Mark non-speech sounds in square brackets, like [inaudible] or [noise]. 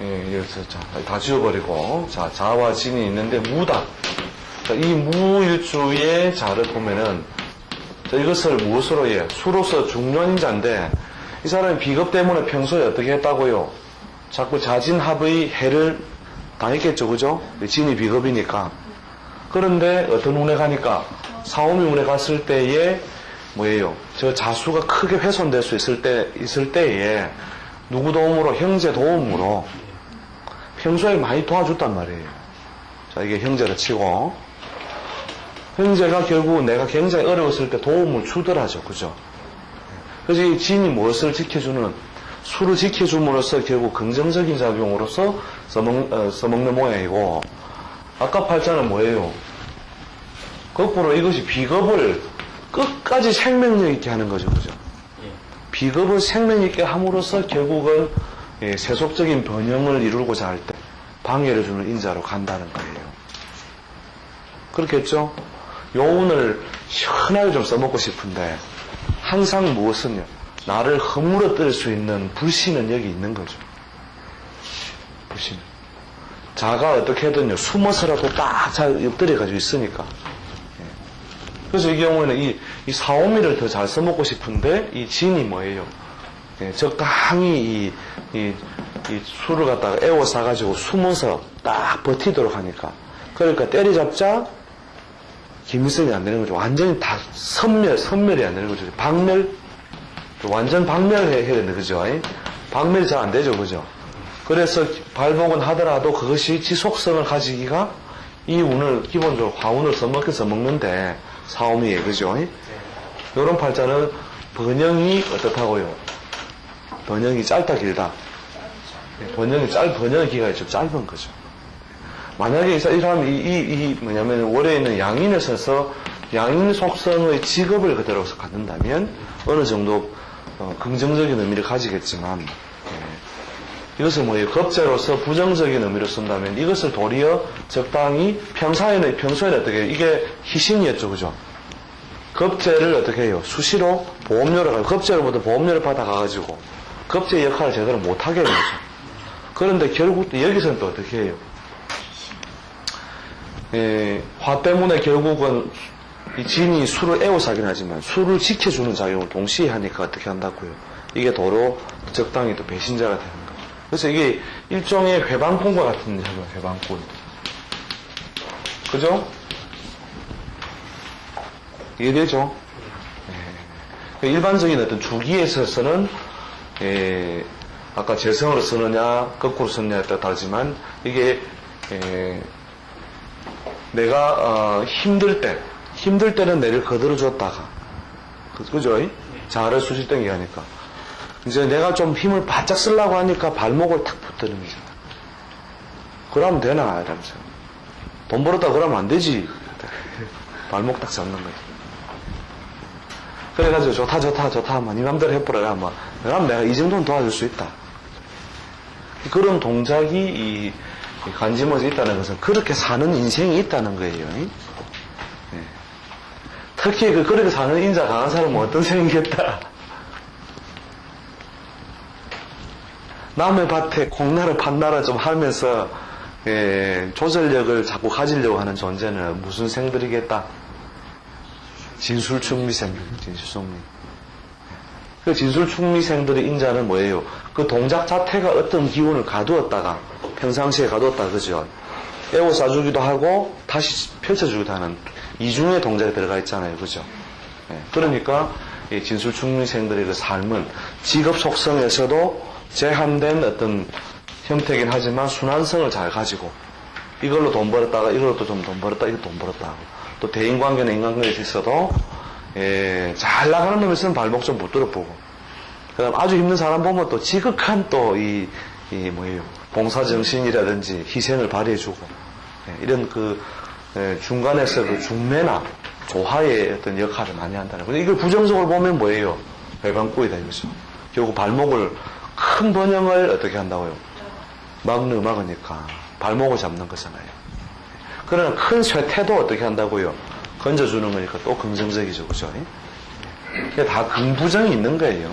예, 여기서 자, 다 지워버리고, 자, 자와 진이 있는데 무다. 자, 이 무일주의 자를 보면은, 자, 이것을 무엇으로 예, 수로서 중년인자인데, 이 사람이 비겁 때문에 평소에 어떻게 했다고요? 자꾸 자진합의 해를 당했겠죠, 그죠? 진이 비겁이니까. 그런데 어떤 운에 가니까, 사오미 운에 갔을 때에, 뭐예요? 저 자수가 크게 훼손될 수 있을 때, 있을 때에, 누구 도움으로, 형제 도움으로, 평소에 많이 도와줬단 말이에요. 자, 이게 형제를 치고, 형제가 결국 내가 굉장히 어려웠을 때 도움을 주더라죠. 그죠? 그래서 이 진이 무엇을 지켜주는, 술을 지켜줌으로써 결국 긍정적인 작용으로서 써먹, 어, 써먹는 모양이고, 아까 팔자는 뭐예요? 거꾸로 이것이 비겁을 끝까지 생명력 있게 하는 거죠. 그죠? 비겁을 생명 있게 함으로써 결국은 예, 세속적인 번영을 이루고자 할 때 방해를 주는 인자로 간다는 거예요. 그렇겠죠? 요운을 시원하게 좀 써먹고 싶은데 항상 무엇은요? 나를 허물어뜨릴 수 있는 불신은 여기 있는 거죠. 불신. 자가 어떻게든요 숨어서라도 딱 잘 엎드려 가지고 있으니까. 예. 그래서 이 경우에는 이, 이 사오미를 더 잘 써먹고 싶은데 이 진이 뭐예요? 예, 적당히 이, 이, 이 술을 갖다가 애워 싸가지고 숨어서 딱 버티도록 하니까. 그러니까 때리잡자 김일성이 안 되는 거죠. 완전히 다 선멸, 선멸이 안 되는 거죠. 박멸? 완전 박멸해야 되는 거죠. 박멸이 잘 안 되죠. 그죠? 그래서 발복은 하더라도 그것이 지속성을 가지기가 이 운을 기본적으로 화운을 써먹게 써먹는데 사오미에 그죠? 이런 팔자는 번영이 어떻다고요? 번영이 짧다 길다. 번영이 짧 번영의 기간이 좀 짧은 거죠. 만약에 이 사람이 이, 이, 이 뭐냐면 월에 있는 양인에 서서 양인 속성의 직업을 그대로 갖는다면 어느 정도 어, 긍정적인 의미를 가지겠지만 예. 이것을 뭐예요? 겁재로서 부정적인 의미로 쓴다면 이것을 도리어 적당히 평사에는 평소에는 어떻게 해요? 이게 희신이었죠, 그죠? 겁재를 어떻게 해요? 수시로 보험료를 가 겁재로부터 보험료를 받아가가지고 겁재 역할을 제대로 못하게 하는 거죠. 그런데 결국 또 여기서는 또 어떻게 해요? 예, 화 때문에 결국은 이 진이 술을 애워사긴 하지만 술을 지켜주는 작용을 동시에 하니까 어떻게 한다고요? 이게 도로 적당히 또 배신자가 되는 거죠. 그래서 이게 일종의 회방꾼과 같은 현상, 회방꾼. 그죠? 이해되죠? 예. 일반적인 어떤 주기에 있어서는 예, 아까 재성으로 쓰느냐 거꾸로 쓰느냐에 따라 다르지만 이게 예, 내가 어, 힘들 때 힘들 때는 내를 거들어 줬다가. 그- 그죠? 자아를 수실땡기 하니까. 이제 내가 좀 힘을 바짝 쓰려고 하니까 발목을 탁 붙드는 거잖아 그러면 되나 이러면서. 돈 벌었다 그러면 안 되지. [laughs] 발목 딱 잡는 거지 그래가지고 좋다 좋다 좋다 하면 네 맘대로 해보라 하면 그럼 내가 이 정도는 도와줄 수 있다 그런 동작이 이 관심에서 있다는 것은 그렇게 사는 인생이 있다는 거예요. 예. 특히 그 그렇게 사는 인자 강한 사람은 어떤 생이겠다. 남의 밭에 콩나를 판나라 좀 하면서 예, 조절력을 자꾸 가지려고 하는 존재는 무슨 생들이겠다? 진술충미생들, 진술충미. 그 진술충미생들의 인자는 뭐예요? 그 동작 자체가 어떤 기운을 가두었다가 평상시에 가두었다 그죠? 애워 싸주기도 하고 다시 펼쳐주기도 하는 이중의 동작이 들어가 있잖아요, 그죠? 예, 그러니까 이 진술충미생들의 그 삶은 직업 속성에서도 제한된 어떤 형태긴 하지만 순환성을 잘 가지고 이걸로 돈 벌었다가 이걸로 또좀돈 벌었다 이거 돈 벌었다 하고 또 대인관계나 인간관계에서 있어도 예, 잘 나가는 놈이 있으면 발목 좀못 들어 보고 그 다음 아주 힘든 사람 보면 또 지극한 또 이, 이 뭐예요 봉사 정신이라든지 희생을 발휘해주고 예, 이런 그 예, 중간에서 그 중매나 조화의 어떤 역할을 많이 한다는 거예요. 이걸 부정적으로 보면 뭐예요? 배반꾸이다 이거죠. 결국 발목을 큰 번영을 어떻게 한다고요? 막는 막으니까 발목을 잡는 거잖아요. 그러나 큰 쇠퇴도 어떻게 한다고요? 건져주는 거니까 또 긍정적이죠, 그죠? 이게 다 긍부정이 있는 거예요.